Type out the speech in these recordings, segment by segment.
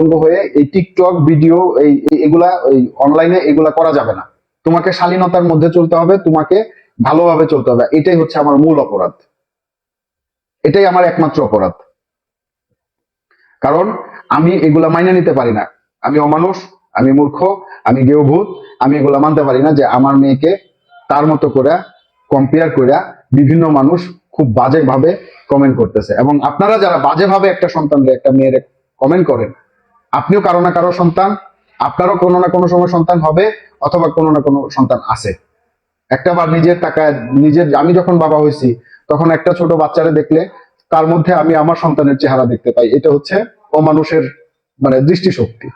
হয়ে এই TikTok video, এই এগুলা, এই অনলাইনে এগুলা করা যাবে না। তোমাকে শালীনতার মধ্যে চলতে হবে, তোমাকে ভালোভাবে চলতে হবে। এটাই হচ্ছে আমার মূল অপরাধ। এটাই আমার একমাত্র অপরাধ। কারণ আমি এগুলা মাইনে নিতে পারি না। আমি অমানুষ, আমি মূর্খ, আমি গেয়ভূত আমি এগুলা মানতে পারি না যে আমার মেয়েকে তার মতো করে কম্পেয়ার করে বিভিন্ন মানুষ খুব বাজে ভাবে কমেন্ট করতেছে। এবং আপনারা যারা বাজে ভাবে একটা সন্তানকে, একটা মেয়ের কমেন্ট করেন আপনিও কারও না কারও সন্তান, আপনারও কোনো না কোনো সময় সন্তান হবে অথবা কোনো না কোনো সন্তান আছে। একটা বার নিজের টাকায়, নিজের, আমি যখন বাবা হয়েছি, তখন একটা ছোট বাচ্চারে দেখলে তার মধ্যে আমি আমার সন্তানের চেহারা দেখতে পাই। এটা হচ্ছে অমানুষের মানে দৃষ্টিশক্তি।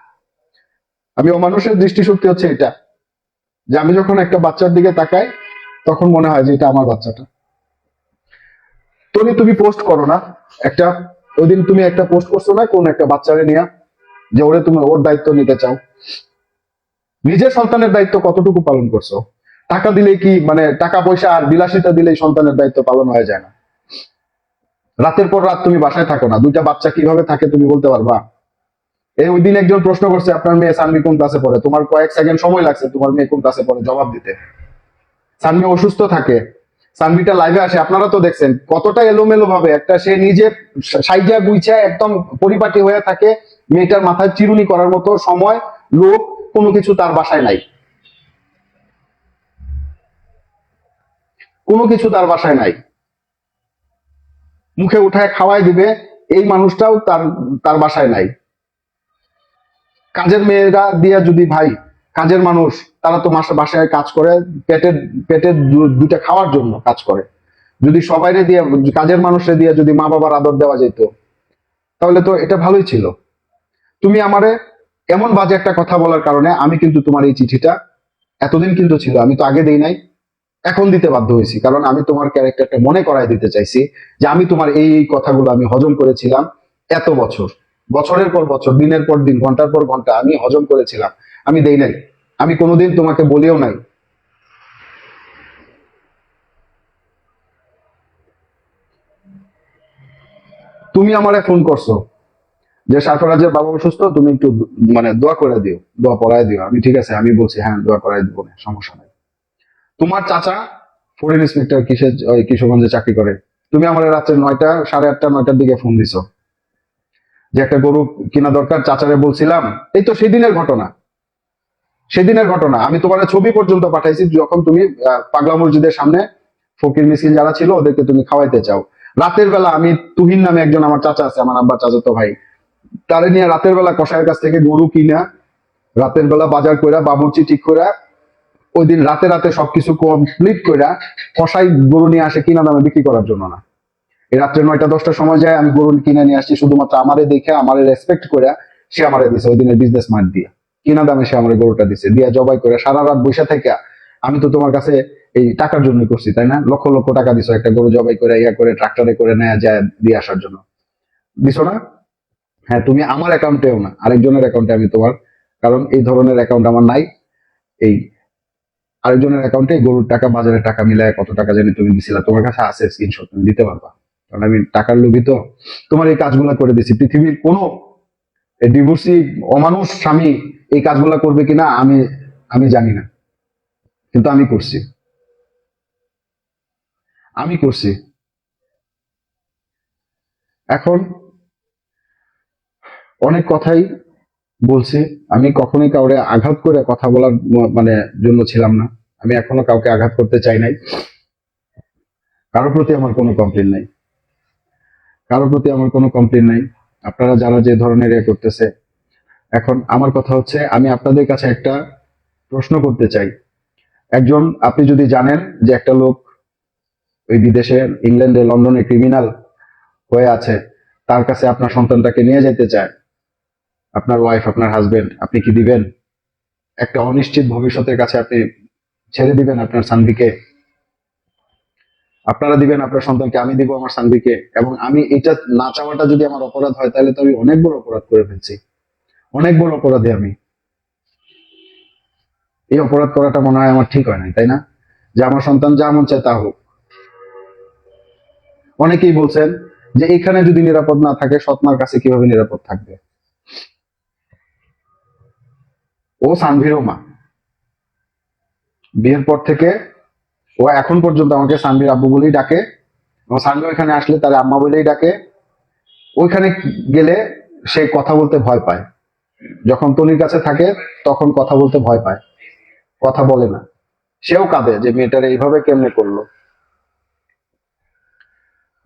আমি অমানুষের দৃষ্টিশক্তি হচ্ছে এটা, যে আমি যখন একটা বাচ্চার দিকে তাকাই, তখন মনে হয় যে এটা আমার বাচ্চাটা। তুমি তুমি পোস্ট করো না। একটা ওই দিন তুমি একটা পোস্ট করছ না, কোন একটা বাচ্চারে নিয়ে যে ওরে তুমি ওর দায়িত্ব নিতে চাও। নিজের সন্তানের দায়িত্ব কতটুকু পালন করছ? টাকা দিলেই কি মানে টাকা পয়সা আর বিলাসিতা দিলেই সন্তানের দায়িত্ব পালন হয়ে যায় না। রাতের পর রাত তুমি বাসায় থাকো না। দুইটা বাচ্চা কীভাবে থাকে তুমি বলতে পারবা? এই ওই দিন একজন প্রশ্ন করছে, আপনার মেয়ে সানমি কোন ক্লাসে পড়ে? তোমার কয়েক সেকেন্ড সময় লাগছে তোমার মেয়ে কোন ক্লাসে পড়ে? জবাব দিতে। সানমি অসুস্থ থাকে। সানমিটা লাইভে আসে। আপনারা তো দেখছেন, কতটা এলোমেলো ভাবে একটা সে নিজে সাইজা গুইছা একদম পরিপাটি হয়ে থাকে। মেয়েটার মাথায় চিরুনি করার মতো সময় লোক কোনো কিছু তার বাসায় নাই। কোনো কিছু তার বাসায় নাই। মুখে উঠায় খাওয়াই দিবে, এই মানুষটাও তার তার বাসায় নাই। কাজের মেয়েরা দিয়া যদি ভাই, কাজের মানুষ, তারা তো মাসে বাসায় কাজ করে, পেটের পেটের দু- দুইটা খাওয়ার জন্য কাজ করে। যদি সবাইরে দিয়ে, কাজের মানুষরে দিয়ে যদি মা বাবার আদর দেওয়া যেত তাহলে তো এটা ভালোই ছিল। তুমি আমারে এমন বাজে একটা কথা বলার কারণে আমি কিন্তু তোমার এই চিঠিটা এতদিন কিন্তু ছিল, আমি তো আগে দেই নাই, এখন দিতে বাধ্য হয়েছি। কারণ আমি তোমার ক্যারেক্টারটা মনে করাই দিতে চাইছি যে আমি তোমার এই এই কথাগুলো আমি হজম করেছিলাম এত বছর। বছরের পর বছর, দিনের পর দিন, ঘণ্টার পর ঘণ্টা আমি হজম করেছিলাম। আমি দেই নাই। আমি কোনোদিন তোমাকে বলিও নাই। তুমি আমারে ফোন করছ। যে সারফরাজের বাবা অসুস্থ, তুমি একটু মানে দোয়া করে দিও, দোয়া পড়ায় দিও। আমি ঠিক আছে, আমি বলছি হ্যাঁ দোয়া করাই দিব সমস্যা নাই। তোমার চাচা ফরেন ইন্সপেক্টর কিসের, ওই কিশোরগঞ্জে চাকরি করে? তুমি আমার রাত্রে নয়টা, সাড়ে আটটা, নয়টার দিকে ফোন দিছো। যে একটা গরু কিনা দরকার, চাচারে বলছিলাম, এই তো সেদিনের ঘটনা। সেদিনের ঘটনা। আমি তোমার ছবি পর্যন্ত পাঠাইছি, যখন তুমি পাগলা মসজিদের সামনে ফকির মিছিল যারা ছিল, ওদেরকে তুমি খাওয়াইতে চাও। রাতের বেলা আমি তুহিন নামে একজন আমার চাচা আছে, আমার আব্বার চাচাতো ভাই। তারে নিয়ে রাতের বেলা কষায়ের কাছ থেকে গরু কিনা, রাতের বেলা বাজার কইরা, বাবুর্চি ঠিক কইরা ওই দিন রাতে রাতে সবকিছু কমপ্লিট কইরা কষাই গরু নিয়ে আসে কিনা দামে বিক্রি করার জন্য না। এই রাত্রে নয়টা, দশটার সময় যায়, আমি গরু কিনে নিয়ে আসছি, শুধুমাত্র আমারে দেখে, আমারে রেসপেক্ট করে সে আমারে দিছে, ওই দিনের বিজনেস মার্ট দিয়ে। কিনা দামে সে আমার গরুটা দিছে, দিয়া জবাই করে সারা রাত বসে থেকে আমি তো তোমার কাছে এই টাকার জন্য করছি, তাই না? লক্ষ লক্ষ টাকা দিছো, একটা গরু জবাই করে ইয়া করে ট্রাক্টরে করে নেওয়া যায়, দিয়ে আসার জন্য। দিছো না? হ্যাঁ তুমি আমার অ্যাকাউন্টেও না, আরেকজনের অ্যাকাউন্টে আমি তোমার, কারণ এই ধরনের অ্যাকাউন্ট আমার নাই। এই আরেকজনের অ্যাকাউন্টে গরুর টাকা বাজারের টাকা মিলায় কত টাকা জানি তুমি দিছিলা, তোমার কাছে আছে স্ক্রিনশট তুমি দিতে পারবা। কারণ আমি টাকার লোভী তো। তোমার এই কাজগুলো করে দিছি। পৃথিবীর কোনো ডিভোর্সি অমানুষ স্বামী এই কাজগুলো করবে কিনা আমি আমি জানি না। কিন্তু আমি করছি। আমি করছি। এখন অনেক কথাই বলছি। আমি কখনোই কাউরে আঘাত করে কথা বলার মানে জন্য ছিলাম না। আমি এখনও কাউকে আঘাত করতে চাই নাই। কারোর প্রতি আমার কোনো কমপ্লেন নাই। কারোর প্রতি আমার কোনো কমপ্লেন নাই। আপনারা যারা যে ধরনের এ করতেছে, এখন আমার কথা হচ্ছে, আমি আপনাদের কাছে একটা প্রশ্ন করতে চাই। একজন, আপনি যদি জানেন যে একটা লোক ওই বিদেশে, ইংল্যান্ডে, লন্ডনে ক্রিমিনাল হয়ে আছে, তার কাছে আপনার সন্তানটাকে নিয়ে যেতে চায় আপনার ওয়াইফ আপনার হাজবেন্ড আপনি কি দিবেন? একটা অনিশ্চিত ভবিষ্যতের কাছে আপনি ছেড়ে দিবেন আপনার সানভিকে আপনারা দিবেন আপনার সন্তানকে, আমি দিব আমার সানভিকে এবং আমি এটা না চাওয়াটা যদি আমার অপরাধ হয়, তাহলে তো আমি অনেক বড় অপরাধ করে ফেলছি। অনেক বড় অপরাধী আমি। এই অপরাধ করাটা মনে হয় আমার ঠিক হয় নাই, তাই না? যে আমার সন্তান যা মন চায় তা হোক। অনেকেই বলছেন যে এখানে যদি নিরাপদ না থাকে, সৎমার কাছে কীভাবে নিরাপদ থাকবে? ও সানভীরও মা বিয়ের পর থেকে ও এখন পর্যন্ত আমাকে সানভীর আব্বু বলেই ডাকে এবং ওইখানে আসলে তার আম্মা বলেই ডাকে। ওইখানে গেলে সে কথা বলতে ভয় পায়। যখন তনির কাছে থাকে তখন কথা বলতে ভয় পায়। কথা বলে না। সেও কাঁদে যে মেয়েটারে এইভাবে কেমনে করল?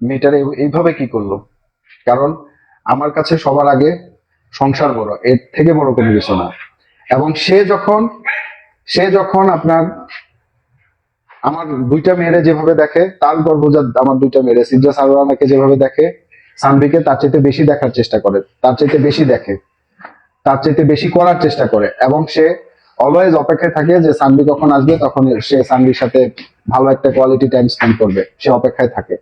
মেয়েটারে এই- এইভাবে কি করল? কারণ আমার কাছে সবার আগে সংসার বড়, এর থেকে বড় কোনো কিছু না। এবং সে যখন সে যখন আপনার, আমার দুইটা মেয়েরে যেভাবে দেখে, তার গর্ভজাত আমার দুইটা মেয়েরে সিদ্ধা সারোয়ানাকে যেভাবে দেখে, সানভিকে তার চাইতে বেশি দেখার চেষ্টা করে, তার চাইতে বেশি দেখে, তার চাইতে বেশি করার চেষ্টা করে, এবং সে অলওয়েজ অপেক্ষায় থাকে যে সানভি কখন আসবে, তখন সে সানভির সাথে ভালো একটা কোয়ালিটি টাইম স্পেন্ড করবে, সে অপেক্ষায় থাকে।